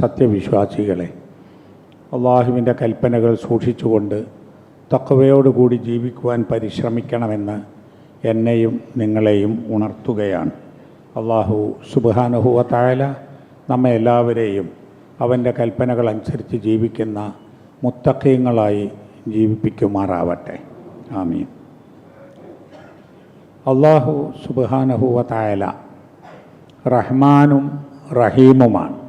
സത്യവിശ്വാസികളെ അള്ളാഹുവിന്റെ കൽപ്പനകൾ സൂക്ഷിച്ചുകൊണ്ട് തക്കവയോടുകൂടി ജീവിക്കുവാൻ പരിശ്രമിക്കണമെന്ന് എന്നെയും നിങ്ങളെയും ഉണർത്തുകയാണ്. അള്ളാഹു സുബാനുഹുവ തായാല നമ്മെ എല്ലാവരെയും അവന്റെ കൽപ്പനകൾ അനുസരിച്ച് ജീവിക്കുന്ന മുത്തക്കയങ്ങളായി ജീവിപ്പിക്കുമാറാവട്ടെ. ആമീൻ. അള്ളാഹു സുബാനഹുവ തായാല റഹ്മാനും റഹീമുമാണ്.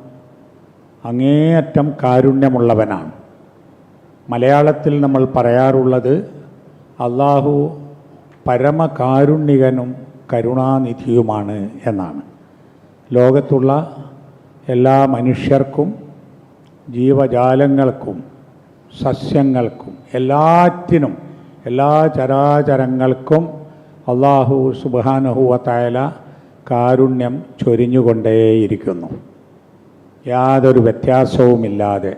അങ്ങേയറ്റം കാരുണ്യമുള്ളവനാണ്. മലയാളത്തിൽ നമ്മൾ പറയാറുള്ളത് അള്ളാഹു പരമകാരുണ്യകനും കരുണാനിധിയുമാണ് എന്നാണ്. ലോകത്തുള്ള എല്ലാ മനുഷ്യർക്കും ജീവജാലങ്ങൾക്കും സസ്യങ്ങൾക്കും എല്ലാറ്റിനും എല്ലാ ചരാചരങ്ങൾക്കും അള്ളാഹു സുബാനഹുവത്തായ കാരുണ്യം ചൊരിഞ്ഞുകൊണ്ടേയിരിക്കുന്നു. യാതൊരു വ്യത്യാസവുമില്ലാതെ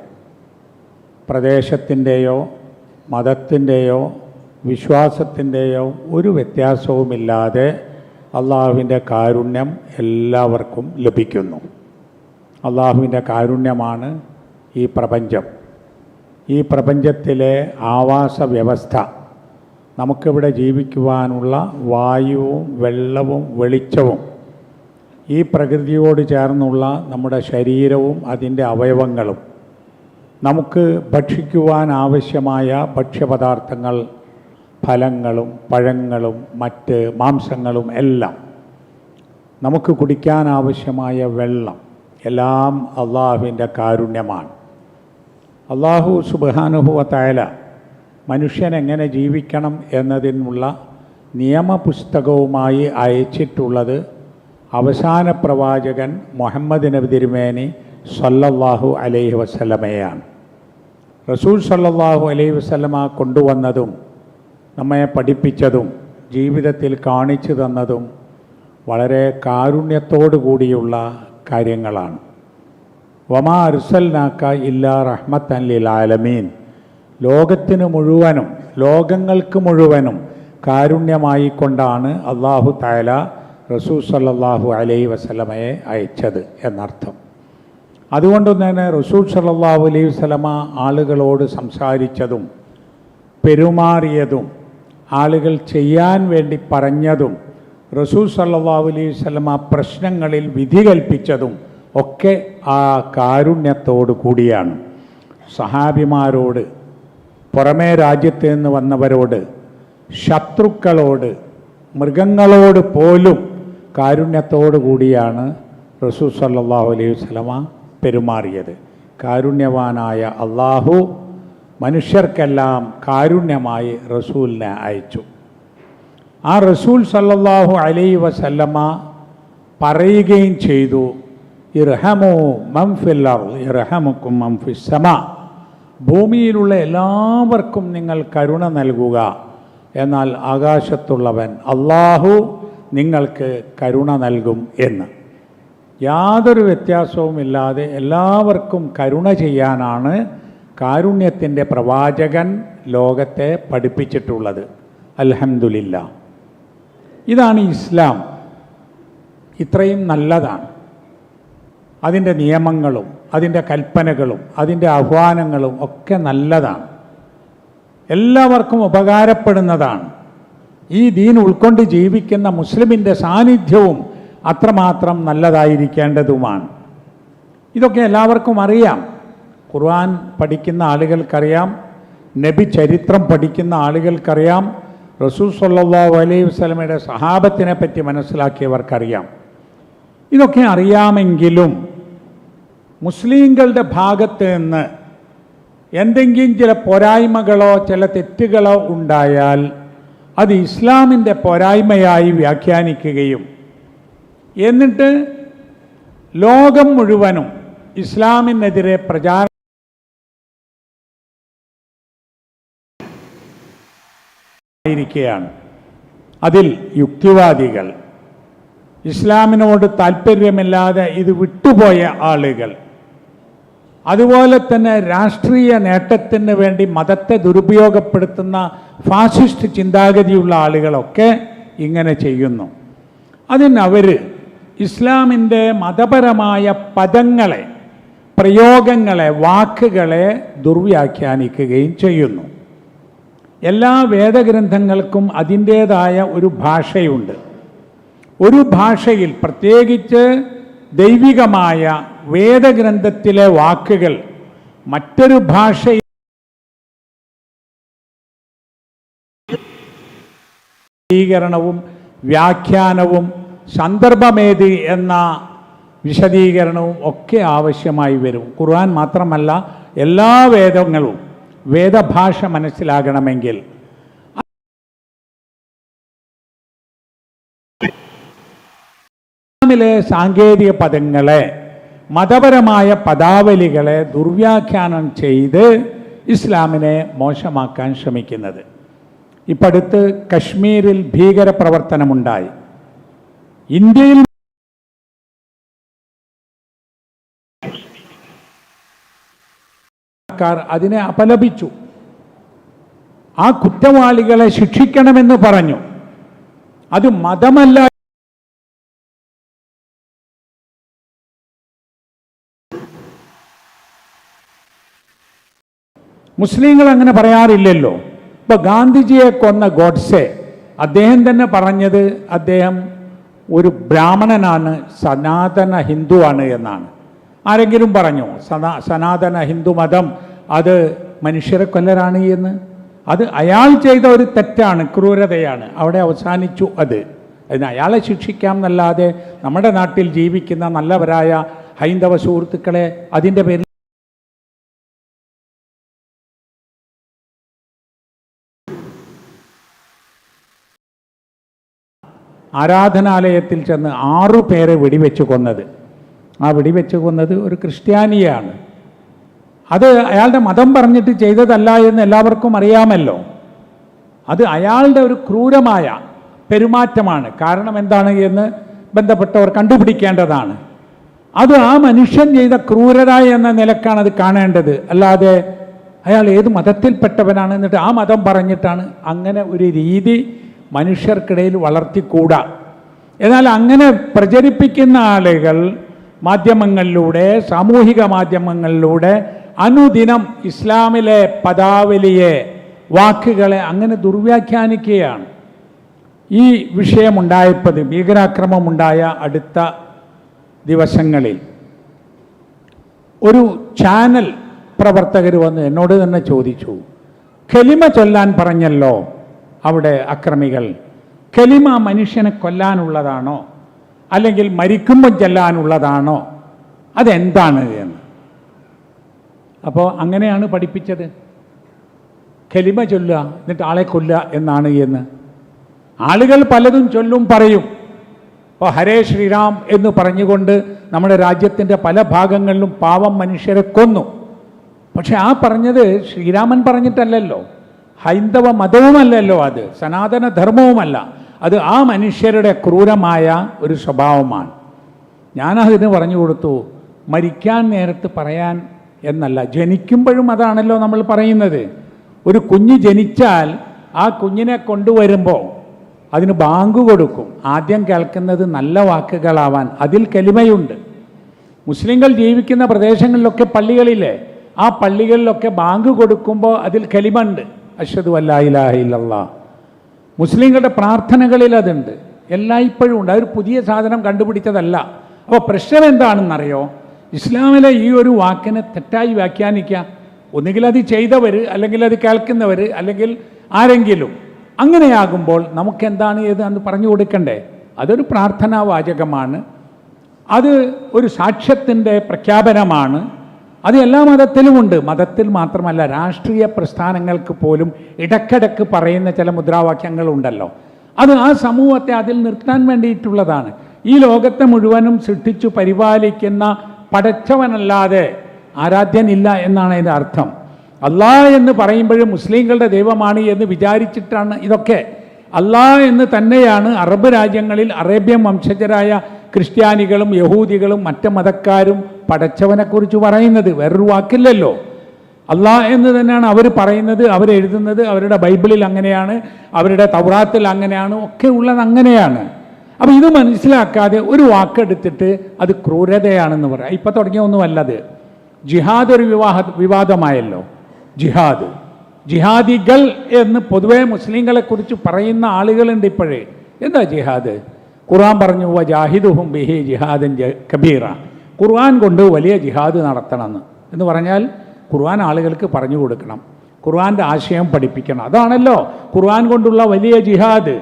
പ്രദേശത്തിന്റെയോ മതത്തിന്റെയോ വിശ്വാസത്തിന്റെയോ ഒരു വ്യത്യാസവുമില്ലാതെ അള്ളാഹുവിന്റെ കാരുണ്യം എല്ലാവർക്കും ലഭിക്കുന്നു. അള്ളാഹുവിന്റെ കാരുണ്യമാണ് ഈ പ്രപഞ്ചം. ഈ പ്രപഞ്ചത്തിലെ ആവാസ വ്യവസ്ഥ നമുക്കിവിടെ ജീവിക്കുവാനുള്ള വായുവും വെള്ളവും വെളിച്ചവും ഈ പ്രകൃതിയോട് ചേർന്നുള്ള നമ്മുടെ ശരീരവും അതിന്റെ അവയവങ്ങളും. നമുക്ക് ഭക്ഷിക്കുവാൻ ആവശ്യമായ ഭക്ഷ്യപദാർത്ഥങ്ങൾ ഫലങ്ങളും പഴങ്ങളും മറ്റ് മാംസങ്ങളും എല്ലാം. നമുക്ക് കുടിക്കാൻ ആവശ്യമായ വെള്ളം എല്ലാം അള്ളാഹുവിന്റെ കാരുണ്യമാണ്. അള്ളാഹു സുബാനുഭവത്തായാല മനുഷ്യൻ എങ്ങനെ ജീവിക്കണം എന്നതിനുള്ള നിയമപുസ്തകവുമായി അയച്ചിട്ടുള്ളത് അവസാന പ്രവാചകൻ മുഹമ്മദ് നബി തിരുമേനി സല്ലല്ലാഹു അലൈഹി വസ്ലമയാണ് റസൂൽ സല്ലല്ലാഹു അലൈഹി വസല്ലമ കൊണ്ടുവന്നതും നമ്മെ പഠിപ്പിച്ചതും ജീവിതത്തിൽ കാണിച്ചു തന്നതും വളരെ കാരുണ്യത്തോടു കൂടിയുള്ള കാര്യങ്ങളാണ്. വമാ അർസൽനാക്ക ഇല്ലാ റഹ്മത്തൻ ലിൽ ആലമീൻ. ലോകത്തിന് മുഴുവനും ലോകങ്ങൾക്ക് മുഴുവനും കാരുണ്യമായിക്കൊണ്ടാണ് അള്ളാഹു താല റസൂൽ സല്ലാഹു അലൈ വസലമയെ അയച്ചത് എന്നർത്ഥം. അതുകൊണ്ട് തന്നെ റസൂൽ സല്ലാഹു അലൈഹി വസ്ലമ ആളുകളോട് സംസാരിച്ചതും പെരുമാറിയതും ആളുകൾ ചെയ്യാൻ വേണ്ടി പറഞ്ഞതും റസൂൽ സല്ലാഹു അലൈഹി വസ്ലമ പ്രശ്നങ്ങളിൽ വിധി കൽപ്പിച്ചതും ഒക്കെ ആ കാരുണ്യത്തോടു കൂടിയാണ്. സഹാബിമാരോട് പുറമേ രാജ്യത്ത് നിന്ന് വന്നവരോട് ശത്രുക്കളോട് മൃഗങ്ങളോട് പോലും കാരുണ്യത്തോടു കൂടിയാണ് റസൂൽ സല്ലാഹു അലൈഹി വസ്ലമ പെരുമാറിയത്. കാരുണ്യവാനായ അള്ളാഹു മനുഷ്യർക്കെല്ലാം കാരുണ്യമായി റസൂലിനെ അയച്ചു. ആ റസൂൽ സല്ലാഹു അലൈ വസല്ലമ പറയുകയും ചെയ്തു ഇർഹമു മംഫില്ലർ ഇർഹമുക്കും മംഫിസമ ഭൂമിയിലുള്ള എല്ലാവർക്കും നിങ്ങൾ കരുണ നൽകുക. എന്നാൽ ആകാശത്തുള്ളവൻ അള്ളാഹു നിങ്ങൾക്ക് കരുണ നൽകും എന്ന്. യാതൊരു വ്യത്യാസവുമില്ലാതെ എല്ലാവർക്കും കരുണ ചെയ്യാനാണ് കാരുണ്യത്തിന്റെ പ്രവാചകൻ ലോകത്തെ പഠിപ്പിച്ചിട്ടുള്ളത്. അൽഹംദുലില്ല. ഇതാണ് ഇസ്ലാം. ഇത്രയും നല്ലതാണ്. അതിന്റെ നിയമങ്ങളും അതിന്റെ കൽപ്പനകളും അതിന്റെ ആഹ്വാനങ്ങളും ഒക്കെ നല്ലതാണ്. എല്ലാവർക്കും ഉപകാരപ്പെടുന്നതാണ്. ഈ ദീൻ ഉൾക്കൊണ്ട് ജീവിക്കുന്ന മുസ്ലിമിന്റെ സാന്നിധ്യവും അത്രമാത്രം നല്ലതായിരിക്കേണ്ടതുമാണ്. ഇതൊക്കെ എല്ലാവർക്കും അറിയാം. ഖുർആൻ പഠിക്കുന്ന ആളുകൾക്കറിയാം. നബി ചരിത്രം പഠിക്കുന്ന ആളുകൾക്കറിയാം. റസൂൽ സല്ലാ അലൈഹി വസ്ലമയുടെ സഹാബത്തിനെ പറ്റി മനസ്സിലാക്കിയവർക്കറിയാം. ഇതൊക്കെ അറിയാമെങ്കിലും മുസ്ലിങ്ങളുടെ ഭാഗത്ത് നിന്ന് എന്തെങ്കിലും ചില പോരായ്മകളോ ചില തെറ്റുകളോ ഉണ്ടായാൽ അത് ഇസ്ലാമിന്റെ പോരായ്മയായി വ്യാഖ്യാനിക്കുകയും എന്നിട്ട് ലോകം മുഴുവനും ഇസ്ലാമിനെതിരെ പ്രചാര ഇരിക്കുകയാണ് അതിൽ യുക്തിവാദികൾ ഇസ്ലാമിനോട് താല്പര്യമില്ലാതെ ഇത് വിട്ടുപോയ ആളുകൾ. അതുപോലെ തന്നെ രാഷ്ട്രീയ നേട്ടത്തിന് വേണ്ടി മതത്തെ ദുരുപയോഗപ്പെടുത്തുന്ന ഫാസിസ്റ്റ് ചിന്താഗതിയുള്ള ആളുകളൊക്കെ ഇങ്ങനെ ചെയ്യുന്നു. അതിനവർ ഇസ്ലാമിന്റെ മതപരമായ പദങ്ങളെ പ്രയോഗങ്ങളെ വാക്കുകളെ ദുർവ്യാഖ്യാനിക്കുകയും ചെയ്യുന്നു. എല്ലാ വേദഗ്രന്ഥങ്ങൾക്കും അതിന്റേതായ ഒരു ഭാഷയുണ്ട്. ഒരു ഭാഷയിൽ പ്രത്യേകിച്ച് ദൈവികമായ വേദഗ്രന്ഥത്തിലെ വാക്കുകൾ മറ്റൊരു ഭാഷയിൽ വിശദീകരണവും വ്യാഖ്യാനവും സന്ദർഭമേതി എന്ന വിശദീകരണവും ഒക്കെ ആവശ്യമായി വരും. ഖുർആൻ മാത്രമല്ല എല്ലാ വേദങ്ങളും വേദഭാഷ മനസ്സിലാകണമെങ്കിൽ ഇസ്ലാമിലെ സാങ്കേതിക പദങ്ങളെ മതപരമായ പദാവലികളെ ദുർവ്യാഖ്യാനം ചെയ്ത് ഇസ്ലാമിനെ മോശമാക്കാൻ ശ്രമിക്കുന്നത്. ഇപ്പടുത്ത് കശ്മീരിൽ ഭീകര ഭീകരപ്രവർത്തനമുണ്ടായി. ഇന്ത്യയിൽ അതിനെ അപലപിച്ചു. ആ കുറ്റവാളികളെ ശിക്ഷിക്കണമെന്ന് പറഞ്ഞു. അത് മതമല്ല മുസ്ലിങ്ങൾ അങ്ങനെ പറയാറില്ലല്ലോ. ഇപ്പൊ ഗാന്ധിജിയെ കൊന്ന ഗോഡ്സെ അദ്ദേഹം തന്നെ പറഞ്ഞത് അദ്ദേഹം ഒരു ബ്രാഹ്മണനാണ് സനാതന ഹിന്ദുവാണ് എന്നാണ്. ആരെങ്കിലും പറഞ്ഞു? സനാ സനാതന ഹിന്ദു മതം അത് മനുഷ്യരെ കൊല്ലരാണ് എന്ന്? അത് അയാൾ ചെയ്ത ഒരു തെറ്റാണ് ക്രൂരതയാണ്. അവിടെ അവസാനിച്ചു അത്. അതിന് അയാളെ ശിക്ഷിക്കാം എന്നല്ലാതെ നമ്മുടെ നാട്ടിൽ ജീവിക്കുന്ന നല്ലവരായ ഹൈന്ദവ സുഹൃത്തുക്കളെ അതിന്റെ പേരിൽ ആരാധനാലയത്തിൽ ചെന്ന് ആറു പേരെ വെടിവെച്ച് കൊന്നത്. ആ വെടിവെച്ച് കൊന്നത് ഒരു ക്രിസ്ത്യാനിയാണ്. അത് അയാളുടെ മതം പറഞ്ഞിട്ട് ചെയ്തതല്ല എന്ന് എല്ലാവർക്കും അറിയാമല്ലോ. അത് അയാളുടെ ഒരു ക്രൂരമായ പെരുമാറ്റമാണ്. കാരണം എന്താണ് എന്ന് ബന്ധപ്പെട്ടവർ കണ്ടുപിടിക്കേണ്ടതാണ്. അത് ആ മനുഷ്യൻ ചെയ്ത ക്രൂരത എന്ന നിലക്കാണ് അത് കാണേണ്ടത്. അല്ലാതെ അയാൾ ഏത് മതത്തിൽപ്പെട്ടവനാണ് എന്നിട്ട് ആ മതം പറഞ്ഞിട്ടാണ് അങ്ങനെ ഒരു രീതി മനുഷ്യർക്കിടയിൽ വളർത്തിക്കൂടാ. എന്നാൽ അങ്ങനെ പ്രചരിപ്പിക്കുന്ന ആളുകൾ മാധ്യമങ്ങളിലൂടെ സാമൂഹിക മാധ്യമങ്ങളിലൂടെ അനുദിനം ഇസ്ലാമിലെ പദാവലിയെ വാക്കുകളെ അങ്ങനെ ദുർവ്യാഖ്യാനിക്കുകയാണ്. ഈ വിഷയമുണ്ടായപ്പോൾ ഭീകരാക്രമമുണ്ടായ അടുത്ത ദിവസങ്ങളിൽ ഒരു ചാനൽ പ്രവർത്തകർ വന്ന് എന്നോട് തന്നെ ചോദിച്ചു ഖലിമ ചൊല്ലാൻ പറഞ്ഞല്ലോ അവിടെ അക്രമികൾ. കലിമ മനുഷ്യനെ കൊല്ലാനുള്ളതാണോ? അല്ലെങ്കിൽ മരിക്കുമ്പോൾ ചെല്ലാനുള്ളതാണോ? അതെന്താണ് എന്ന്. അപ്പോൾ അങ്ങനെയാണ് പഠിപ്പിച്ചത്. കലിമ ചൊല്ലുക എന്നിട്ട് ആളെ കൊല്ലുക എന്നാണ് എന്ന്. ആളുകൾ പലതും ചൊല്ലും പറയും. ഇപ്പോൾ ഹരേ ശ്രീറാം എന്ന് പറഞ്ഞുകൊണ്ട് നമ്മുടെ രാജ്യത്തിന്റെ പല ഭാഗങ്ങളിലും പാവം മനുഷ്യരെ കൊന്നു. പക്ഷെ ആ പറഞ്ഞത് ശ്രീരാമൻ പറഞ്ഞിട്ടല്ലല്ലോ. ഹൈന്ദവ മതവുമല്ലല്ലോ അത് സനാതന ധർമ്മവുമല്ല അത് ആ മനുഷ്യരുടെ ക്രൂരമായ ഒരു സ്വഭാവമാണ്. ഞാനതിന് പറഞ്ഞു കൊടുത്തു മരിക്കാൻ നേരത്ത് പറയാൻ എന്നല്ല ജനിക്കുമ്പോഴും അതാണല്ലോ നമ്മൾ പറയുന്നത്. ഒരു കുഞ്ഞ് ജനിച്ചാൽ ആ കുഞ്ഞിനെ കൊണ്ടുവരുമ്പോൾ അതിന് ബാങ്ക് കൊടുക്കും. ആദ്യം കേൾക്കുന്നത് നല്ല വാക്കുകളാവാൻ അതിൽ കലിമയുണ്ട് മുസ്ലിങ്ങൾ ജീവിക്കുന്ന പ്രദേശങ്ങളിലൊക്കെ പള്ളികളില്ലേ ആ പള്ളികളിലൊക്കെ ബാങ്ക് കൊടുക്കുമ്പോൾ അതിൽ കലിമണ്ട് അഷദു അല്ലാഹില്ലാ മുസ്ലിങ്ങളുടെ പ്രാർത്ഥനകളിൽ അതുണ്ട്. എല്ലായ്പ്പോഴും ഉണ്ട്. അതൊരു പുതിയ സാധനം കണ്ടുപിടിച്ചതല്ല. അപ്പോൾ പ്രശ്നം എന്താണെന്നറിയോ? ഇസ്ലാമിലെ ഈ ഒരു വാക്കിനെ തെറ്റായി വ്യാഖ്യാനിക്കുക. ഒന്നുകിൽ അത് ചെയ്തവർ അല്ലെങ്കിൽ അത് കേൾക്കുന്നവർ അല്ലെങ്കിൽ ആരെങ്കിലും. അങ്ങനെയാകുമ്പോൾ നമുക്ക് എന്താണ് ഏത് എന്ന് പറഞ്ഞു കൊടുക്കണ്ടേ? അതൊരു പ്രാർത്ഥനാ വാചകമാണ് അത് ഒരു സാക്ഷ്യത്തിന്റെ പ്രഖ്യാപനമാണ്. അത് എല്ലാ മതത്തിലുമുണ്ട് മതത്തിൽ മാത്രമല്ല രാഷ്ട്രീയ പ്രസ്ഥാനങ്ങൾക്ക് പോലും ഇടക്കിടക്ക് പറയുന്ന ചില മുദ്രാവാക്യങ്ങളുണ്ടല്ലോ അത് ആ സമൂഹത്തെ അതിൽ നിർത്താൻ വേണ്ടിയിട്ടുള്ളതാണ്. ഈ ലോകത്തെ മുഴുവനും സൃഷ്ടിച്ചു പരിപാലിക്കുന്ന പടച്ചവനല്ലാതെ ആരാധ്യനില്ല എന്നാണ് അതിന്റെ അർത്ഥം. അല്ലാ എന്ന് പറയുമ്പോഴും മുസ്ലിങ്ങളുടെ ദൈവമാണ് എന്ന് വിചാരിച്ചിട്ടാണ് ഇതൊക്കെ. അല്ലാ എന്ന് തന്നെയാണ് അറബ് രാജ്യങ്ങളിൽ അറേബ്യൻ വംശജരായ ക്രിസ്ത്യാനികളും യഹൂദികളും മറ്റ് മതക്കാരും പടച്ചവനെക്കുറിച്ച് പറയുന്നത് വേറൊരു വാക്കില്ലല്ലോ. അല്ലാ എന്ന് തന്നെയാണ് അവർ പറയുന്നത് അവരെഴുതുന്നത് അവരുടെ ബൈബിളിൽ അങ്ങനെയാണ് അവരുടെ തൗറാത്തിൽ അങ്ങനെയാണ് ഒക്കെ ഉള്ളത് അങ്ങനെയാണ്. അപ്പോൾ ഇത് മനസ്സിലാക്കാതെ ഒരു വാക്കെടുത്തിട്ട് അത് ക്രൂരതയാണെന്ന് പറയാം. ഇപ്പം തുടങ്ങിയ ഒന്നുമല്ലത് ജിഹാദ് ഒരു വിവാഹ വിവാദമായല്ലോ. ജിഹാദ്. ജിഹാദികൾ എന്ന് പൊതുവേ മുസ്ലിങ്ങളെ കുറിച്ച് പറയുന്ന ആളുകളുണ്ട് ഇപ്പോഴേ. എന്താ ജിഹാദ്? ഖുറാൻ പറഞ്ഞു വ ജാഹിദുഹും ബിഹി ജിഹാദൻ കബീറ. ഖുർആൻ കൊണ്ട് വലിയ ജിഹാദ് നടത്തണമെന്ന്. എന്ന് പറഞ്ഞാൽ ഖുർആൻ ആളുകൾക്ക് പറഞ്ഞു കൊടുക്കണം. ഖുർആന്റെ ആശയം പഠിപ്പിക്കണം. അതാണല്ലോ ഖുർആൻ കൊണ്ടുള്ള വലിയ ജിഹാദ്.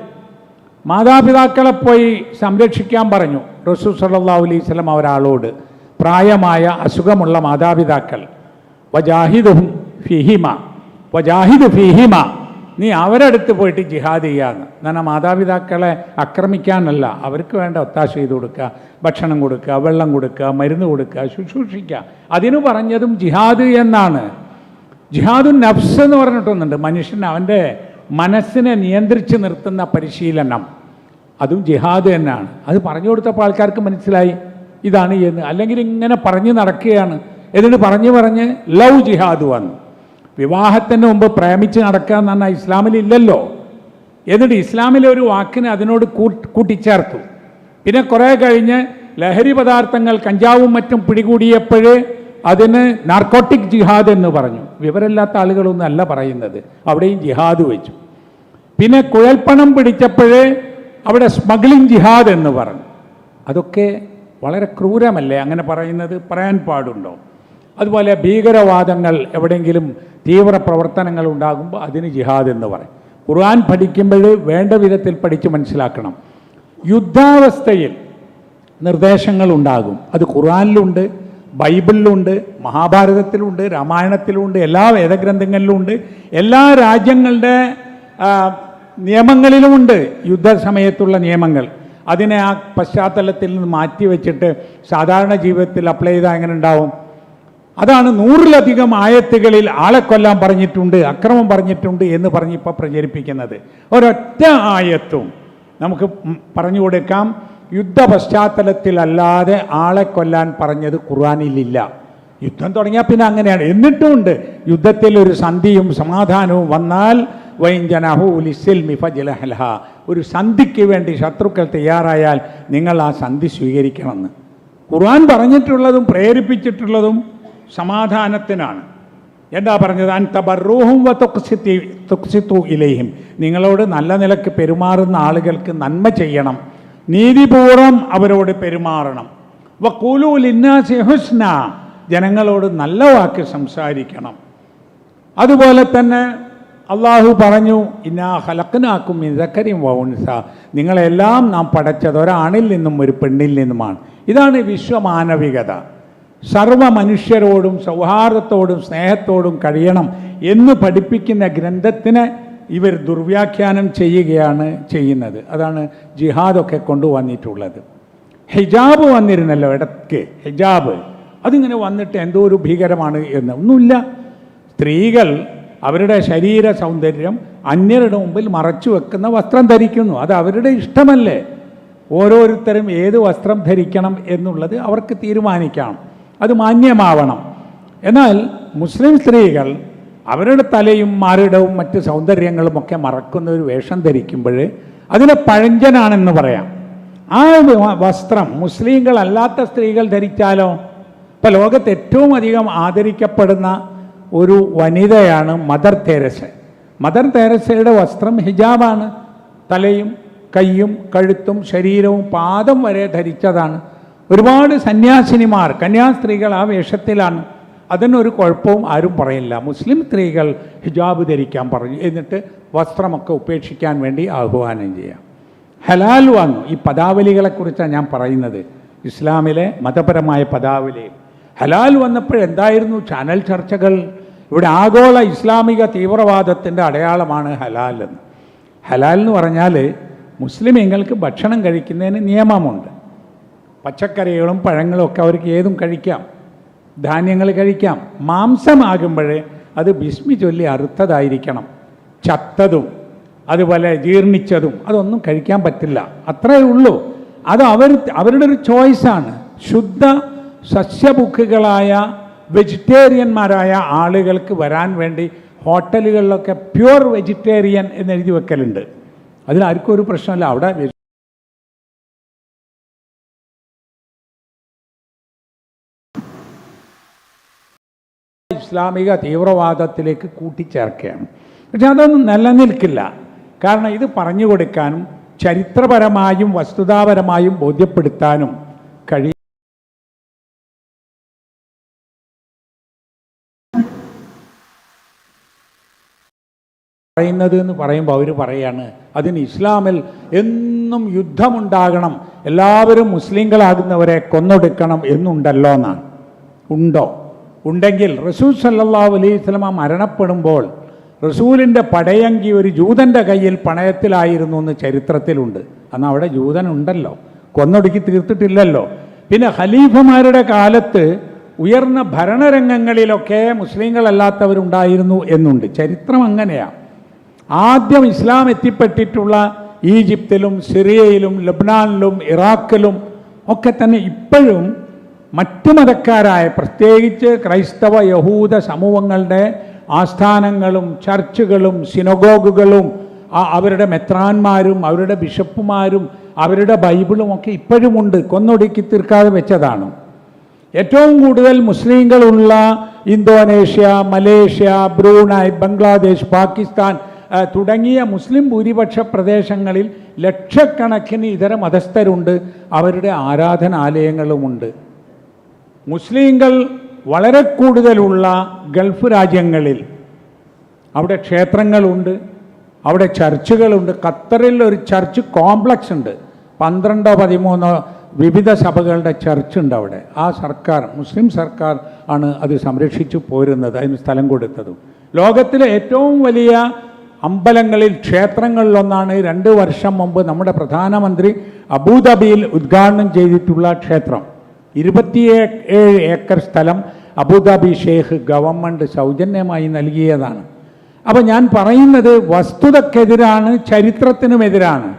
മാതാപിതാക്കളെ പോയി സംരക്ഷിക്കാൻ പറഞ്ഞു റസൂ സല്ലാ അലൈഹി വസല്ലം ഒരാളോട് പ്രായമായ അസുഖമുള്ള മാതാപിതാക്കൾ. വജാഹിദ് ഫിഹിമ. വജാഹിദ് ഫിഹിമ. നീ അവരടുത്ത് പോയിട്ട് ജിഹാദ് ചെയ്യാന്ന് നന്ന മാതാപിതാക്കളെ ആക്രമിക്കാനല്ല. അവർക്ക് വേണ്ട ഒത്താശ ചെയ്ത് കൊടുക്കുക. ഭക്ഷണം കൊടുക്കുക വെള്ളം കൊടുക്കുക മരുന്ന് കൊടുക്കുക ശുശ്രൂഷിക്കുക. അതിനു പറഞ്ഞതും ജിഹാദ് എന്നാണ്. ജിഹാദു നഫ്സ് എന്ന് പറഞ്ഞിട്ടൊന്നുണ്ട്. മനുഷ്യൻ അവന്റെ മനസ്സിനെ നിയന്ത്രിച്ച് നിർത്തുന്ന പരിശീലനം. അതും ജിഹാദ് തന്നെയാണ് അത് പറഞ്ഞു കൊടുത്തപ്പോൾ ആൾക്കാർക്ക് മനസ്സിലായി. ഇതാണ് എന്ന്. അല്ലെങ്കിൽ ഇങ്ങനെ പറഞ്ഞു നടക്കുകയാണ്. എന്നിട്ട് പറഞ്ഞു പറഞ്ഞ് ലവ് ജിഹാദ് വന്നു. വിവാഹത്തിന് മുമ്പ് പ്രേമിച്ച് നടക്കുക എന്ന് പറഞ്ഞാൽ ഇസ്ലാമിൽ ഇല്ലല്ലോ എന്നിട്ട് ഇസ്ലാമിലെ ഒരു വാക്കിനെ അതിനോട് കൂട്ടിച്ചേർത്തു. പിന്നെ കുറേ കഴിഞ്ഞ് ലഹരി പദാർത്ഥങ്ങൾ കഞ്ചാവും മറ്റും പിടികൂടിയപ്പോൾ അതിന് നാർക്കോട്ടിക് ജിഹാദ് എന്ന് പറഞ്ഞു. വിവരമില്ലാത്ത ആളുകളൊന്നും അല്ല പറയുന്നത്. അവിടെയും ജിഹാദ് വെച്ചു. പിന്നെ കുഴൽപ്പണം പിടിച്ചപ്പോഴേ അവിടെ സ്മഗ്ലിംഗ് ജിഹാദ് എന്ന് പറഞ്ഞു. അതൊക്കെ വളരെ ക്രൂരമല്ലേ? അങ്ങനെ പറയുന്നത് പറയാൻ പാടുണ്ടോ? അതുപോലെ ഭീകരവാദങ്ങൾ എവിടെയെങ്കിലും തീവ്ര പ്രവർത്തനങ്ങൾ ഉണ്ടാകുമ്പോൾ അതിന് ജിഹാദ് എന്ന് പറയും. ഖുർആൻ പഠിക്കുമ്പോൾ വേണ്ട വിധത്തിൽ പഠിച്ച് മനസ്സിലാക്കണം. യുദ്ധാവസ്ഥയിൽ നിർദ്ദേശങ്ങൾ ഉണ്ടാകും. അത് ഖുർആനിലുണ്ട് ബൈബിളിലുണ്ട് മഹാഭാരതത്തിലുണ്ട് രാമായണത്തിലുണ്ട് എല്ലാ വേദഗ്രന്ഥങ്ങളിലുമുണ്ട് എല്ലാ രാജ്യങ്ങളുടെ നിയമങ്ങളിലുമുണ്ട് യുദ്ധസമയത്തുള്ള നിയമങ്ങൾ. അതിനെ ആ പശ്ചാത്തലത്തിൽ നിന്ന് മാറ്റി വെച്ചിട്ട് സാധാരണ ജീവിതത്തിൽ അപ്ലൈ ചെയ്താൽ എങ്ങനെ ഉണ്ടാവും? അതാണ് നൂറിലധികം ആയത്തുകളിൽ ആളെ കൊല്ലാൻ പറഞ്ഞിട്ടുണ്ട് അക്രമം പറഞ്ഞിട്ടുണ്ട് എന്ന് പറഞ്ഞ് ഇപ്പോൾ പ്രചരിപ്പിക്കുന്നത്. ഒരൊറ്റ ആയത്തും നമുക്ക് പറഞ്ഞു കൊടുക്കാം. യുദ്ധ പശ്ചാത്തലത്തിലല്ലാതെ ആളെ കൊല്ലാൻ പറഞ്ഞത് ഖുർആാനിലില്ല. യുദ്ധം തുടങ്ങിയാൽ പിന്നെ അങ്ങനെയാണ്. എന്നിട്ടുമുണ്ട് യുദ്ധത്തിൽ ഒരു സന്ധിയും സമാധാനവും വന്നാൽ ഒരു സന്ധിക്ക് വേണ്ടി ശത്രുക്കൾ തയ്യാറായാൽ നിങ്ങൾ ആ സന്ധി സ്വീകരിക്കണമെന്ന്. ഖുർആൻ പറഞ്ഞിട്ടുള്ളതും പ്രേരിപ്പിച്ചിട്ടുള്ളതും സമാധാനത്തിനാണ്. എന്താ പറഞ്ഞത്? അൻ തബറൂഹും തുഖ്സിത്തു ഇലൈഹിം. നിങ്ങളോട് നല്ല നിലയ്ക്ക് പെരുമാറുന്ന ആളുകൾക്ക് നന്മ ചെയ്യണം. നീതിപൂർവം അവരോട് പെരുമാറണം. വ ജനങ്ങളോട് നല്ല വാക്ക് സംസാരിക്കണം. അതുപോലെ തന്നെ അള്ളാഹു പറഞ്ഞു ഇന്നാ ഹലക്കനാക്കും ഇതക്കരിയും വൗൻസ നിങ്ങളെല്ലാം നാം പടച്ചത് ഒരാണിൽ നിന്നും ഒരു പെണ്ണിൽ നിന്നുമാണ്. ഇതാണ് വിശ്വമാനവികത. സർവ മനുഷ്യരോടും സൗഹാർദ്ദത്തോടും സ്നേഹത്തോടും കഴിയണം എന്ന് പഠിപ്പിക്കുന്ന ഗ്രന്ഥത്തിന് ഇവർ ദുർവ്യാഖ്യാനം ചെയ്യുകയാണ് ചെയ്യുന്നത്. അതാണ് ജിഹാദൊക്കെ കൊണ്ടുവന്നിട്ടുള്ളത്. ഹിജാബ് വന്നിരുന്നല്ലോ ഇടയ്ക്ക്. ഹിജാബ്. അതിങ്ങനെ വന്നിട്ട് എന്തോ ഒരു ഭീകരമാണ് എന്ന്. ഒന്നുമില്ല. സ്ത്രീകൾ അവരുടെ ശരീര സൗന്ദര്യം അന്യരുടെ മുമ്പിൽ മറച്ചു വെക്കുന്ന വസ്ത്രം ധരിക്കുന്നു. അത് അവരുടെ ഇഷ്ടമല്ലേ? ഓരോരുത്തരും ഏത് വസ്ത്രം ധരിക്കണം എന്നുള്ളത് അവർക്ക് തീരുമാനിക്കണം. അത് മാന്യമാവണം. എന്നാൽ മുസ്ലിം സ്ത്രീകൾ അവരുടെ തലയും മാറിടവും മറ്റ് സൗന്ദര്യങ്ങളും ഒക്കെ മറക്കുന്ന ഒരു വേഷം ധരിക്കുമ്പോൾ അതിനെ പഴഞ്ചനാണെന്ന് പറയാം. ആ വസ്ത്രം മുസ്ലിങ്ങളല്ലാത്ത സ്ത്രീകൾ ധരിച്ചാലോ? ഇപ്പം ലോകത്ത് ഏറ്റവും അധികം ആദരിക്കപ്പെടുന്ന ഒരു വനിതയാണ് മദർ തേരസ. മദർ തേരസയുടെ വസ്ത്രം ഹിജാബാണ്. തലയും കൈയും കഴുത്തും ശരീരവും പാദം വരെ ധരിച്ചതാണ് ഒരുപാട് സന്യാസിനിമാർ കന്യാസ്ത്രീകൾ ആ വേഷത്തിലാണ്. അതിനൊരു കുഴപ്പവും ആരും പറയില്ല. മുസ്ലിം സ്ത്രീകൾ ഹിജാബ് ധരിക്കാൻ പറഞ്ഞു. എന്നിട്ട് വസ്ത്രമൊക്കെ ഉപേക്ഷിക്കാൻ വേണ്ടി ആഹ്വാനം ചെയ്യാം. ഹലാൽ വന്നു. ഈ പദാവലികളെക്കുറിച്ചാണ് ഞാൻ പറയുന്നത്. ഇസ്ലാമിലെ മതപരമായ പദാവലി. ഹലാൽ വന്നപ്പോൾ എന്തായിരുന്നു? ചാനൽ ചർച്ചകൾ. ഇവിടെ ആഗോള ഇസ്ലാമിക തീവ്രവാദത്തിന്റെ അടയാളമാണ് ഹലാൽ എന്ന്. ഹലാൽ എന്ന് പറഞ്ഞാൽ മുസ്ലിമീങ്ങൾക്ക് ഭക്ഷണം കഴിക്കുന്നതിന് നിയമമുണ്ട്. പച്ചക്കറികളും പഴങ്ങളും ഒക്കെ അവർക്ക് ഏതും കഴിക്കാം. ധാന്യങ്ങൾ കഴിക്കാം. മാംസമാകുമ്പോഴേ അത് ബിസ്മി ചൊല്ലി അറുത്തതായിരിക്കണം. ചത്തതും അതുപോലെ ജീർണിച്ചതും അതൊന്നും കഴിക്കാൻ പറ്റില്ല. അത്രേ ഉള്ളൂ. അത് അവർ അവരുടെ ഒരു ചോയ്സാണ്. ശുദ്ധ സസ്യബുക്കുകളായ വെജിറ്റേറിയന്മാരായ ആളുകൾക്ക് വരാൻ വേണ്ടി ഹോട്ടലുകളിലൊക്കെ പ്യുവർ വെജിറ്റേറിയൻ എന്ന് എഴുതി വെക്കലുണ്ട്. അതിലാർക്കും ഒരു പ്രശ്നമില്ല. അവിടെ വെ- ഇസ്ലാമിക തീവ്രവാദത്തിലേക്ക് കൂട്ടിച്ചേർക്കുകയാണ്. പക്ഷെ അതൊന്നും നിലനിൽക്കില്ല. കാരണം ഇത് പറഞ്ഞു കൊടുക്കാനും ചരിത്രപരമായും വസ്തുതാപരമായും ബോധ്യപ്പെടുത്താനും കഴിയും പറയുന്നത് എന്ന് പറയുമ്പോൾ അവർ പറയാണ് അതിന് ഇസ്ലാമിൽ എന്നും യുദ്ധമുണ്ടാകണം. എല്ലാവരും മുസ്ലിങ്ങളാകുന്നവരെ കൊന്നൊടുക്കണം എന്നുണ്ടല്ലോ എന്നാണ് ഉണ്ടോ? ഉണ്ടെങ്കിൽ റസൂൽ സല്ലല്ലാഹു അലൈഹി സ്വലമ മരണപ്പെടുമ്പോൾ റസൂലിന്റെ പടയങ്കി ഒരു ജൂതന്റെ കയ്യിൽ പണയത്തിലായിരുന്നു എന്ന് ചരിത്രത്തിലുണ്ട്. അന്ന് അവിടെ ജൂതൻ ഉണ്ടല്ലോ. കൊന്നൊടുക്കി തീർത്തിട്ടില്ലല്ലോ. പിന്നെ ഖലീഫമാരുടെ കാലത്ത് ഉയർന്ന ഭരണരംഗങ്ങളിലൊക്കെ മുസ്ലിങ്ങളല്ലാത്തവരുണ്ടായിരുന്നു എന്നുണ്ട്. ചരിത്രം അങ്ങനെയാണ് ആദ്യം ഇസ്ലാം എത്തിപ്പെട്ടിട്ടുള്ള ഈജിപ്തിലും സിറിയയിലും ലബ്നാനിലും ഇറാഖിലും ഒക്കെ തന്നെ ഇപ്പോഴും മറ്റു മതക്കാരായ പ്രത്യേകിച്ച് ക്രൈസ്തവ യഹൂദ സമൂഹങ്ങളുടെ ആസ്ഥാനങ്ങളും ചർച്ചുകളും സിനഗോഗുകളും അവരുടെ മെത്രാന്മാരും അവരുടെ ബിഷപ്പുമാരും അവരുടെ ബൈബിളും ഒക്കെ ഇപ്പോഴുമുണ്ട്. കൊന്നൊടുക്കി തീർക്കാതെ വെച്ചതാണ്. ഏറ്റവും കൂടുതൽ മുസ്ലിങ്ങളുള്ള Indonesia Malaysia Brunei Bangladesh Pakistan തുടങ്ങിയ മുസ്ലിം ഭൂരിപക്ഷ പ്രദേശങ്ങളിൽ ലക്ഷക്കണക്കിന് ഇതര മതസ്ഥരുണ്ട്. അവരുടെ ആരാധനാലയങ്ങളുമുണ്ട്. മുസ്ലിങ്ങൾ വളരെ കൂടുതലുള്ള ഗൾഫ് രാജ്യങ്ങളിൽ അവിടെ ക്ഷേത്രങ്ങളുണ്ട് അവിടെ ചർച്ചുകളുണ്ട്. ഖത്തറിൽ ഒരു ചർച്ച് കോംപ്ലക്സ് ഉണ്ട്. പന്ത്രണ്ടോ പതിമൂന്നോ വിവിധ സഭകളുടെ ചർച്ച് ഉണ്ട് അവിടെ. ആ സർക്കാർ മുസ്ലിം സർക്കാർ ആണ് അത് സംരക്ഷിച്ചു പോരുന്നത് അതിന് സ്ഥലം കൊടുത്തതും. ലോകത്തിലെ ഏറ്റവും വലിയ അമ്പലങ്ങളിൽ ക്ഷേത്രങ്ങളിലൊന്നാണ് രണ്ട് വർഷം മുമ്പ് നമ്മുടെ പ്രധാനമന്ത്രി അബുദാബിയിൽ ഉദ്ഘാടനം ചെയ്തിട്ടുള്ള ക്ഷേത്രം. ഇരുപത്തിയേഴ് ഏക്കർ സ്ഥലം അബുദാബി ഷേഖ് ഗവൺമെന്റ് സൗജന്യമായി നൽകിയതാണ്. അപ്പോൾ ഞാൻ പറയുന്നത് വസ്തുതക്കെതിരാണ് ചരിത്രത്തിനുമെതിരാണ്.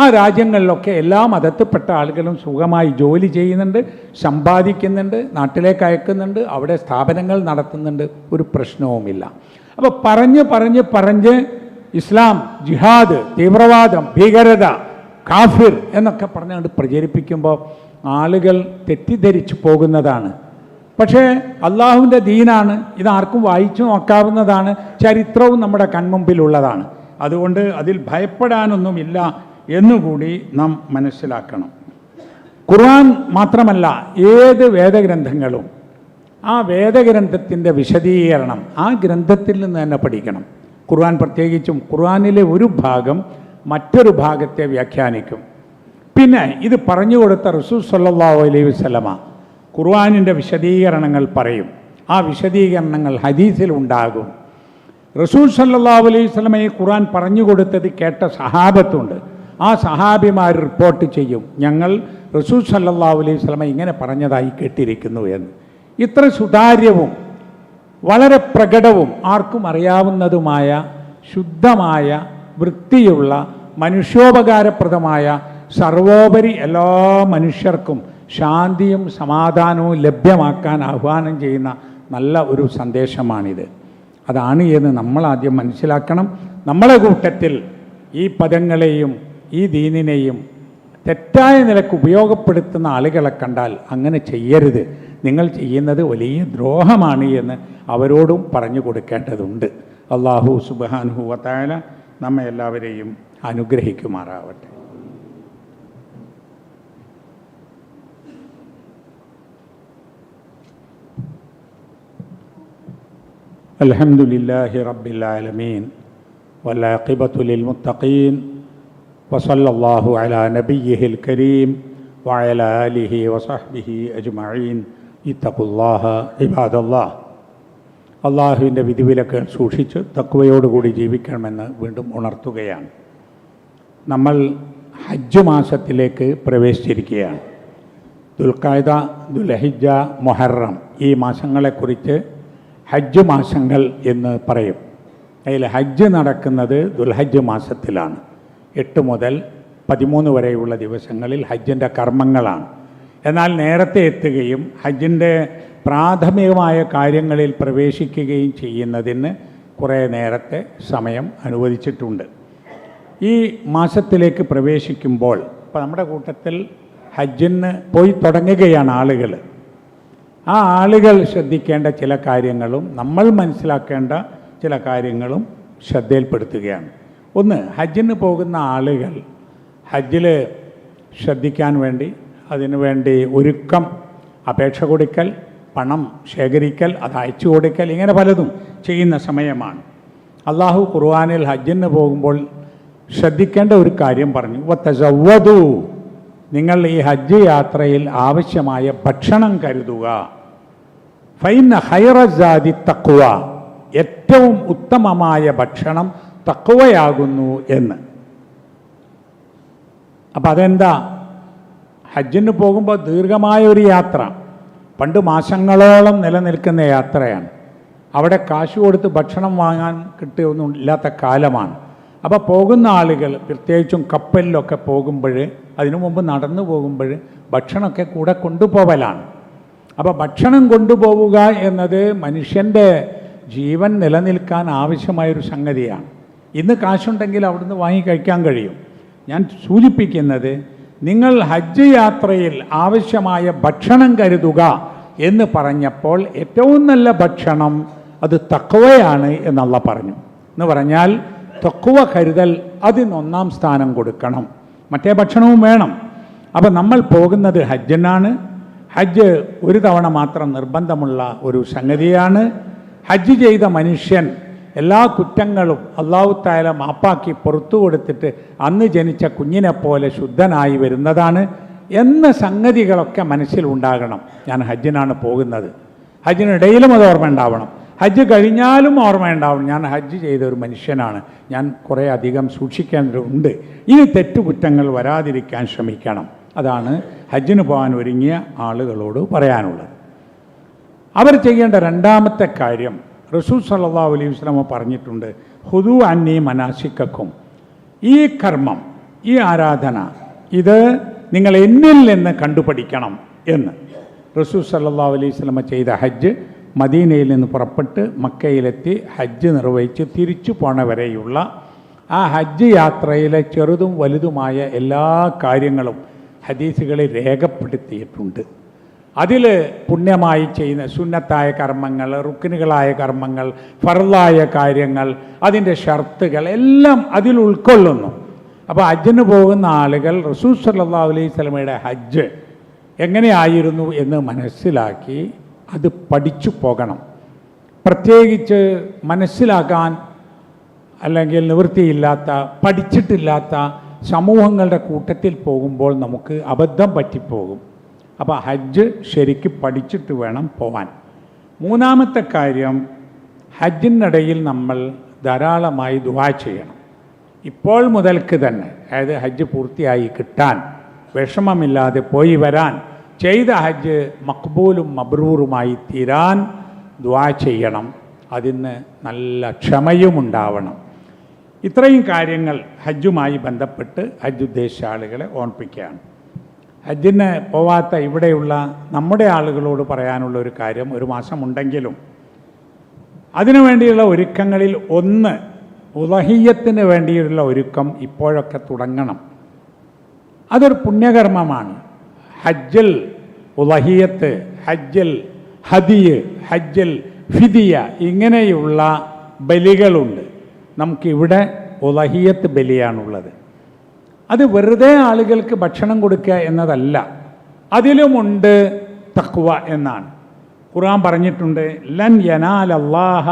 ആ രാജ്യങ്ങളിലൊക്കെ എല്ലാ മതത്തിൽപ്പെട്ട ആളുകളും സുഖമായി ജോലി ചെയ്യുന്നുണ്ട് സമ്പാദിക്കുന്നുണ്ട് നാട്ടിലേക്ക് അയക്കുന്നുണ്ട് അവിടെ സ്ഥാപനങ്ങൾ നടത്തുന്നുണ്ട് ഒരു പ്രശ്നവുമില്ല. അപ്പോൾ പറഞ്ഞ് പറഞ്ഞ് പറഞ്ഞ് ഇസ്ലാം ജിഹാദ് തീവ്രവാദം ഭീകരത കാഫിർ എന്നൊക്കെ പറഞ്ഞുകൊണ്ട് പ്രചരിപ്പിക്കുമ്പോൾ ആളുകൾ തെറ്റിദ്ധരിച്ചു പോകുന്നതാണ്. പക്ഷേ അള്ളാഹുവിന്റെ ദീനാണ് ഇതാർക്കും വായിച്ചു നോക്കാവുന്നതാണ് ചരിത്രവും നമ്മുടെ കൺമുമ്പിലുള്ളതാണ്. അതുകൊണ്ട് അതിൽ ഭയപ്പെടാനൊന്നുമില്ല എന്നുകൂടി നാം മനസ്സിലാക്കണം. ഖുർആൻ മാത്രമല്ല ഏത് വേദഗ്രന്ഥങ്ങളും ആ വേദഗ്രന്ഥത്തിന്റെ വിശദീകരണം ആ ഗ്രന്ഥത്തിൽ നിന്ന് തന്നെ പഠിക്കണം. ഖുർആൻ പ്രത്യേകിച്ചും ഖുർആനിലെ ഒരു ഭാഗം മറ്റൊരു ഭാഗത്തെ വ്യാഖ്യാനിക്കും. പിന്നെ ഇത് പറഞ്ഞു കൊടുത്ത റസൂൽ സല്ലാഹു അലൈഹി വസല്ലമ ഖുർആാനിന്റെ വിശദീകരണങ്ങൾ പറയും. ആ വിശദീകരണങ്ങൾ ഹദീസിൽ ഉണ്ടാകും. റസൂൽ സല്ലല്ലാഹു അലൈഹി വസല്ലമയെ ഖുർആൻ പറഞ്ഞു കൊടുത്തത് കേട്ട സഹാബത്തുണ്ട്. ആ സഹാബിമാർ റിപ്പോർട്ട് ചെയ്യും. ഞങ്ങൾ റസൂൽ സല്ലല്ലാഹു അലൈഹി വസല്ലമ ഇങ്ങനെ പറഞ്ഞതായി കേട്ടിരിക്കുന്നു എന്ന്. ഇത്ര സുതാര്യവും വളരെ പ്രകടവും ആർക്കും അറിയാവുന്നതുമായ ശുദ്ധമായ വൃത്തിയുള്ള മനുഷ്യോപകാരപ്രദമായ സർവോപരി എല്ലാ മനുഷ്യർക്കും ശാന്തിയും സമാധാനവും ലഭ്യമാക്കാൻ ആഹ്വാനം ചെയ്യുന്ന നല്ല ഒരു സന്ദേശമാണിത്. അതാണ് എന്ന് നമ്മൾ ആദ്യം മനസ്സിലാക്കണം. നമ്മളെ കൂട്ടത്തിൽ ഈ പദങ്ങളെയും ഈ ദീനിനെയും തെറ്റായ നിലയ്ക്ക് ഉപയോഗപ്പെടുത്തുന്ന ആളുകളെ കണ്ടാൽ അങ്ങനെ ചെയ്യരുത്. നിങ്ങൾ ചെയ്യുന്നത് വലിയ ദ്രോഹമാണ് എന്ന് അവരോടും പറഞ്ഞു കൊടുക്കേണ്ടതുണ്ട്. അള്ളാഹു സുബാനുഹു വത്തായ നമ്മെ എല്ലാവരെയും അനുഗ്രഹിക്കുമാറാവട്ടെ. الحمد لله رب العالمين والعاقبة للمتقين وصلى الله على نبيه الكريم وعلى آله وصحبه أجمعين اتقوا الله عباد الله അള്ളാഹുവിൻ്റെ വിധിവിലക്കുകൾ സൂക്ഷിച്ച് തക്വയോടുകൂടി ജീവിക്കണമെന്ന് വീണ്ടും ഉണർത്തുകയാണ് നമ്മൾ ഹജ്ജ് മാസത്തിലേക്ക് പ്രവേശിച്ചിരിക്കുകയാണ് ദുൽഖായ്ദ ദുൽഹിജ മൊഹറം ഈ മാസങ്ങളെക്കുറിച്ച് ഹജ്ജ് മാസങ്ങൾ എന്ന് പറയും. അതിൽ ഹജ്ജ് നടക്കുന്നത് ദുൽഹജ്ജ് മാസത്തിലാണ്. എട്ട് മുതൽ പതിമൂന്ന് വരെയുള്ള ദിവസങ്ങളിൽ ഹജ്ജിന്റെ കർമ്മങ്ങളാണ്. എന്നാൽ നേരത്തെ എത്തുകയും ഹജ്ജിന്റെ പ്രാഥമികമായ കാര്യങ്ങളിൽ പ്രവേശിക്കുകയും ചെയ്യുന്നതിന് കുറേ നേരത്തെ സമയം അനുവദിച്ചിട്ടുണ്ട്. ഈ മാസത്തിലേക്ക് പ്രവേശിക്കുമ്പോൾ ഇപ്പോൾ നമ്മുടെ കൂട്ടത്തിൽ ഹജ്ജിന് പോയി തുടങ്ങുകയാണ് ആളുകൾ. ആ ആളുകൾ ശ്രദ്ധിക്കേണ്ട ചില കാര്യങ്ങളും നമ്മൾ മനസ്സിലാക്കേണ്ട ചില കാര്യങ്ങളും ശ്രദ്ധയിൽപ്പെടുത്തുകയാണ്. ഒന്ന് ഹജ്ജിന് പോകുന്ന ആളുകൾ ഹജ്ജിൽ ശ്രദ്ധിക്കാൻ വേണ്ടി അതിനു വേണ്ടി ഒരുക്കം അപേക്ഷ കൊടുക്കൽ പണം ശേഖരിക്കൽ അത് അയച്ചു കൊടുക്കൽ ഇങ്ങനെ പലതും ചെയ്യുന്ന സമയമാണ്. അള്ളാഹു ഖുർആാനിൽ ഹജ്ജിന് പോകുമ്പോൾ ശ്രദ്ധിക്കേണ്ട ഒരു കാര്യം പറഞ്ഞു. വത്തസവ്വതു നിങ്ങൾ ഈ ഹജ്ജ് യാത്രയിൽ ആവശ്യമായ ഭക്ഷണം കരുതുക. ഫൈന ഹൈറജാതി തക്കുവ ഏറ്റവും ഉത്തമമായ ഭക്ഷണം തക്കുവയാകുന്നു എന്ന്. അപ്പം അതെന്താ? ഹജ്ജിന് പോകുമ്പോൾ ദീർഘമായ ഒരു യാത്ര. പണ്ട് മാസങ്ങളോളം നിലനിൽക്കുന്ന യാത്രയാണ്. അവിടെ കാശ് കൊടുത്ത് ഭക്ഷണം വാങ്ങാൻ കിട്ടിയൊന്നും ഇല്ലാത്ത കാലമാണ്. അപ്പോൾ പോകുന്ന ആളുകൾ പ്രത്യേകിച്ചും കപ്പലിലൊക്കെ പോകുമ്പോൾ അതിനു മുമ്പ് നടന്നു പോകുമ്പോൾ ഭക്ഷണമൊക്കെ കൂടെ കൊണ്ടുപോവലാണ്. അപ്പോൾ ഭക്ഷണം കൊണ്ടുപോവുക എന്നത് മനുഷ്യന്റെ ജീവൻ നിലനിൽക്കാൻ ആവശ്യമായൊരു സംഗതിയാണ്. ഇന്ന് കാശുണ്ടെങ്കിൽ അവിടുന്ന് വാങ്ങി കഴിക്കാൻ കഴിയും. ഞാൻ സൂചിപ്പിക്കുന്നത് നിങ്ങൾ ഹജ്ജ് യാത്രയിൽ ആവശ്യമായ ഭക്ഷണം കരുതുക എന്ന് പറഞ്ഞപ്പോൾ ഏറ്റവും നല്ല ഭക്ഷണം അത് തക്കവയാണ് എന്നുള്ള പറഞ്ഞു. എന്ന് പറഞ്ഞാൽ തക്കുവ കരുതൽ അതിനൊന്നാം സ്ഥാനം കൊടുക്കണം. മറ്റേ ഭക്ഷണവും വേണം. അപ്പം നമ്മൾ പോകുന്നത് ഹജ്ജിനാണ്. ഹജ്ജ് ഒരു തവണ മാത്രം നിർബന്ധമുള്ള ഒരു സംഗതിയാണ്. ഹജ്ജ് ചെയ്ത മനുഷ്യൻ എല്ലാ കുറ്റങ്ങളും അള്ളാഹു തായാല മാപ്പാക്കി പുറത്തു കൊടുത്തിട്ട് അന്ന് ജനിച്ച കുഞ്ഞിനെ പോലെ ശുദ്ധനായി വരുന്നതാണ് എന്ന സംഗതികളൊക്കെ മനസ്സിലുണ്ടാകണം. ഞാൻ ഹജ്ജിനാണ് പോകുന്നത്. ഹജ്ജിനിടയിലും അത് ഓർമ്മ ഉണ്ടാവണം ഹജ്ജ് കഴിഞ്ഞാലും ഓർമ്മയുണ്ടാവും ഞാൻ ഹജ്ജ് ചെയ്ത ഒരു മനുഷ്യനാണ്. ഞാൻ കുറേ അധികം സൂക്ഷിക്കേണ്ടതുണ്ട്. ഇനി തെറ്റുകുറ്റങ്ങൾ വരാതിരിക്കാൻ ശ്രമിക്കണം. അതാണ് ഹജ്ജിന് പോകാൻ ഒരുങ്ങിയ ആളുകളോട് പറയാനുള്ളത്. അവർ ചെയ്യേണ്ട രണ്ടാമത്തെ കാര്യം റസൂൽ സല്ലാ അലൈഹി വസ്ലമ പറഞ്ഞിട്ടുണ്ട് ഹുദു അന്നി മനാസിക്കും ഈ കർമ്മം ഈ ആരാധന ഇത് നിങ്ങൾ എന്നിൽ നിന്ന് കണ്ടുപഠിക്കണം എന്ന്. റസൂൽ സല്ലാ അലൈഹി സ്വലമ ചെയ്ത ഹജ്ജ് മദീനയിൽ നിന്ന് പുറപ്പെട്ട് മക്കയിലെത്തി ഹജ്ജ് നിർവഹിച്ച് തിരിച്ചു പോണവരെയുള്ള ആ ഹജ്ജ് യാത്രയിലെ ചെറുതും വലുതുമായ എല്ലാ കാര്യങ്ങളും ഹദീസുകളിൽ രേഖപ്പെടുത്തിയിട്ടുണ്ട്. അതിൽ പുണ്യമായി ചെയ്യുന്ന സുന്നത്തായ കർമ്മങ്ങൾ റുക്കിനുകളായ കർമ്മങ്ങൾ ഫറലായ കാര്യങ്ങൾ അതിന്റെ ഷർത്തുകൾ എല്ലാം അതിൽ ഉൾക്കൊള്ളുന്നു. അപ്പോൾ ഹജ്ജിന് പോകുന്ന ആളുകൾ റസൂസ് സല്ലാ അലൈഹി സ്വലമയുടെ ഹജ്ജ് എങ്ങനെയായിരുന്നു എന്ന് മനസ്സിലാക്കി അത് പഠിച്ചു പോകണം. പ്രത്യേകിച്ച് മനസ്സിലാക്കാൻ അല്ലെങ്കിൽ നിവൃത്തിയില്ലാത്ത പഠിച്ചിട്ടില്ലാത്ത സമൂഹങ്ങളുടെ കൂട്ടത്തിൽ പോകുമ്പോൾ നമുക്ക് അബദ്ധം പറ്റിപ്പോകും. അപ്പോൾ ഹജ്ജ് ശരിക്ക് പഠിച്ചിട്ട് വേണം പോവാൻ. മൂന്നാമത്തെ കാര്യം ഹജ്ജിനിടയിൽ നമ്മൾ ധാരാളമായി ദുവാ ചെയ്യണം. ഇപ്പോൾ മുതൽക്ക് തന്നെ അതായത് ഹജ്ജ് പൂർത്തിയായി കിട്ടാൻ വിഷമമില്ലാതെ പോയി വരാൻ ചെയ്ത ഹജ്ജ് മക്ബൂലും മബ്രൂറുമായി തീരാൻ ദ്വാ ചെയ്യണം. അതിന് നല്ല ക്ഷമയും ഉണ്ടാവണം. ഇത്രയും കാര്യങ്ങൾ ഹജ്ജുമായി ബന്ധപ്പെട്ട് ഹജ്ജ് ഉദ്ദേശിച്ച ആളുകളെ ഓർപ്പിക്കുകയാണ്. ഹജ്ജിന് പോവാത്ത ഇവിടെയുള്ള നമ്മുടെ ആളുകളോട് പറയാനുള്ള ഒരു കാര്യം ഒരു മാസമുണ്ടെങ്കിലും അതിനു വേണ്ടിയുള്ള ഒരുക്കങ്ങളിൽ ഒന്ന് ഉദഹീയത്തിന് വേണ്ടിയുള്ള ഒരുക്കം ഇപ്പോഴൊക്കെ തുടങ്ങണം. അതൊരു പുണ്യകർമ്മമാണ്. ഹജ്ജൽ ഉലഹിയത്ത് ഹജ്ജൽ ഹദിയ് ഹജ്ജൽ ഫിദിയ ഇങ്ങനെയുള്ള ബലികളുണ്ട്. നമുക്കിവിടെ ഉലഹിയത്ത് ബലിയാണുള്ളത്. അത് വെറുതെ ആളുകൾക്ക് ഭക്ഷണം കൊടുക്കുക എന്നതല്ല. അതിലുമുണ്ട് തക്വ എന്നാണ്. ഖുർആൻ പറഞ്ഞിട്ടുണ്ട് ലൻ യനാൽ അള്ളാഹ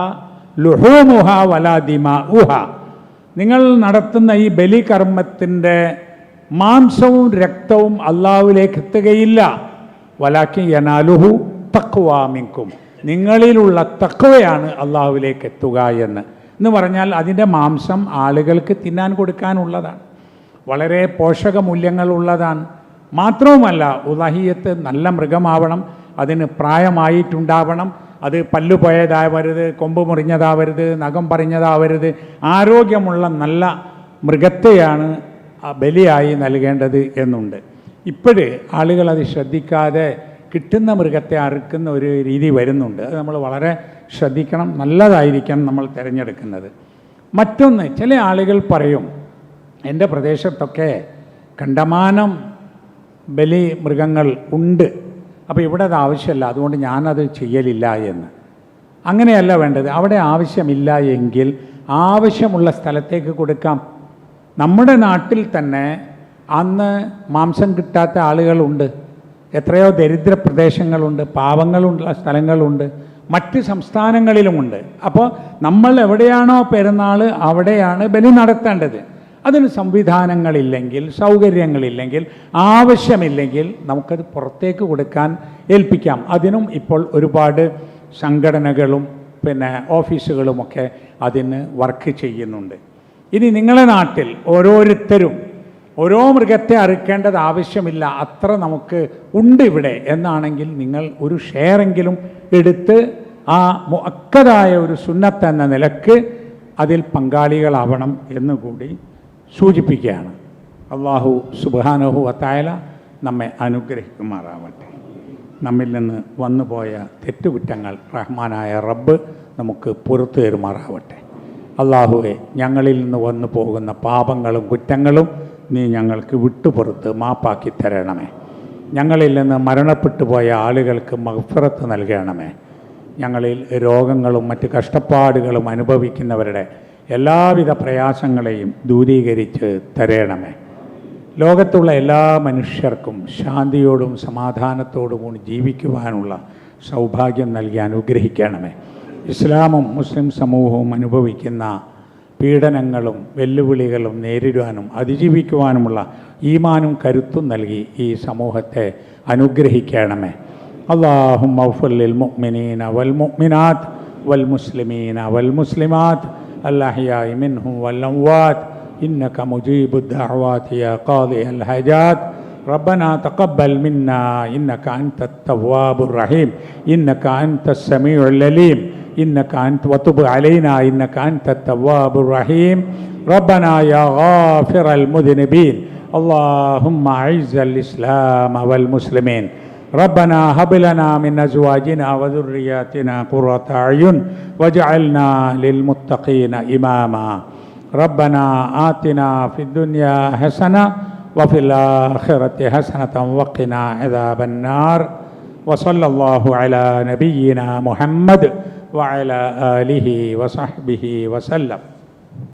ലുഹോമുഹ വലാദിമ ഉഹ നിങ്ങൾ നടത്തുന്ന ഈ ബലികർമ്മത്തിന്റെ മാംസവും രക്തവും അള്ളാഹുവിലേക്ക് എത്തുകയില്ല. വലാക്കി യനാലുഹു തക്വാമിക്കും നിങ്ങളിലുള്ള തക്വയാണ് അള്ളാഹുവിലേക്ക് എത്തുക എന്ന്. എന്ന് പറഞ്ഞാൽ അതിന്റെ മാംസം ആളുകൾക്ക് തിന്നാൻ കൊടുക്കാനുള്ളതാണ്. വളരെ പോഷകമൂല്യങ്ങളുള്ളതാണ്. മാത്രവുമല്ല ഉദാഹിയത്ത് നല്ല മൃഗമാവണം അതിന് പ്രായമായിട്ടുണ്ടാവണം അത് പല്ലു പോയതാവരുത് കൊമ്പ് മുറിഞ്ഞതാവരുത് നഖം പറഞ്ഞതാവരുത് ആരോഗ്യമുള്ള നല്ല മൃഗത്തെയാണ് ബലിയായി നൽകേണ്ടത് എന്നുണ്ട്. ഇപ്പോഴ് ആളുകൾ അത് ശ്രദ്ധിക്കാതെ കിട്ടുന്ന മൃഗത്തെ അറുക്കുന്ന ഒരു രീതി വരുന്നുണ്ട്. അത് നമ്മൾ വളരെ ശ്രദ്ധിക്കണം നല്ലതായിരിക്കണം നമ്മൾ തിരഞ്ഞെടുക്കുന്നത്. മറ്റൊന്ന് ചില ആളുകൾ പറയും എന്റെ പ്രദേശത്തൊക്കെ കണ്ടമാനം ബലി മൃഗങ്ങൾ ഉണ്ട്. അപ്പോൾ ഇവിടെ അത് ആവശ്യമില്ല. അതുകൊണ്ട് ഞാനത് ചെയ്യലില്ല എന്ന്. അങ്ങനെയല്ല വേണ്ടത്. അവിടെ ആവശ്യമില്ല എങ്കിൽ ആവശ്യമുള്ള സ്ഥലത്തേക്ക് കൊടുക്കാം. നമ്മുടെ നാട്ടിൽ തന്നെ അന്ന് മാംസം കിട്ടാത്ത ആളുകളുണ്ട്. എത്രയോ ദരിദ്ര പ്രദേശങ്ങളുണ്ട് പാവങ്ങളുള്ള സ്ഥലങ്ങളുണ്ട് മറ്റ് സംസ്ഥാനങ്ങളിലുമുണ്ട്. അപ്പോൾ നമ്മൾ എവിടെയാണോ പെരുന്നാൾ അവിടെയാണ് ബലി നടത്തേണ്ടത്. അതിന് സംവിധാനങ്ങളില്ലെങ്കിൽ സൗകര്യങ്ങളില്ലെങ്കിൽ ആവശ്യമില്ലെങ്കിൽ നമുക്കത് പുറത്തേക്ക് കൊടുക്കാൻ ഏൽപ്പിക്കാം. അതിനും ഇപ്പോൾ ഒരുപാട് സംഘടനകളും പിന്നെ ഓഫീസുകളുമൊക്കെ അതിന് വർക്ക് ചെയ്യുന്നുണ്ട്. ഇനി നിങ്ങളെ നാട്ടിൽ ഓരോരുത്തരും ഓരോ മൃഗത്തെ അറുക്കേണ്ടത് ആവശ്യമില്ല. അത്ര നമുക്ക് ഉണ്ട് ഇവിടെ എന്നാണെങ്കിൽ നിങ്ങൾ ഒരു ഷെയറെങ്കിലും എടുത്ത് ആ മുക്കതായ ഒരു സുന്നത്ത് എന്ന നിലയ്ക്ക് അതിൽ പങ്കാളികളാവണം എന്നുകൂടി സൂചിപ്പിക്കുകയാണ്. അള്ളാഹു സുബാനഹു വത്തായാല നമ്മെ അനുഗ്രഹിക്കുമാറാവട്ടെ. നമ്മിൽ നിന്ന് വന്നുപോയ തെറ്റുകുറ്റങ്ങൾ റഹ്മാനായ റബ്ബ് നമുക്ക് പുറത്തു തരുമാറാവട്ടെ. അള്ളാഹുവെ ഞങ്ങളിൽ നിന്ന് വന്നു പോകുന്ന പാപങ്ങളും കുറ്റങ്ങളും നീ ഞങ്ങൾക്ക് വിട്ടുപുറത്ത് മാപ്പാക്കി തരണമേ. ഞങ്ങളിൽ നിന്ന് മരണപ്പെട്ടു പോയ ആളുകൾക്ക് മഹഫറത്ത് നൽകണമേ. ഞങ്ങളിൽ രോഗങ്ങളും മറ്റ് കഷ്ടപ്പാടുകളും അനുഭവിക്കുന്നവരുടെ എല്ലാവിധ പ്രയാസങ്ങളെയും ദൂരീകരിച്ച് തരണമേ. ലോകത്തുള്ള എല്ലാ മനുഷ്യർക്കും ശാന്തിയോടും സമാധാനത്തോടും കൂടി ജീവിക്കുവാനുള്ള സൗഭാഗ്യം നൽകി അനുഗ്രഹിക്കണമേ. ഇസ്ലാമും മുസ്ലിം സമൂഹവും അനുഭവിക്കുന്ന പീഡനങ്ങളും വെല്ലുവിളികളും നേരിടുവാനും അതിജീവിക്കുവാനുമുള്ള ഈമാനും കരുത്തും നൽകി ഈ സമൂഹത്തെ അനുഗ്രഹിക്കണമേ അള്ളാഹും മൗഫുല്ലിൽ മുഅ്മിനീന വൽ മുഅ്മിനാത്ത് വൽ മുസ്ലിമീന വൽ മുസ്ലിമാത്ത് الأحياء منهم والأموات إنك مجيب الدعوات يا قاضي الحاجات ربنا تقبل منا إنك أنت التواب الرحيم إنك أنت السميع العليم إنك أنت وتب علينا إنك أنت التواب الرحيم. ربنا يا غافر المذنبين. اللهم أعز الإسلام والمسلمين. ربنا هب لنا من أزواجنا وذرياتنا قرة أعين واجعلنا للمتقين إماما. ربنا آتنا في الدنيا حسنة وفي الآخرة حسنة وقنا عذاب النار. وصلى الله على نبينا محمد وعلى آله وصحبه وسلم.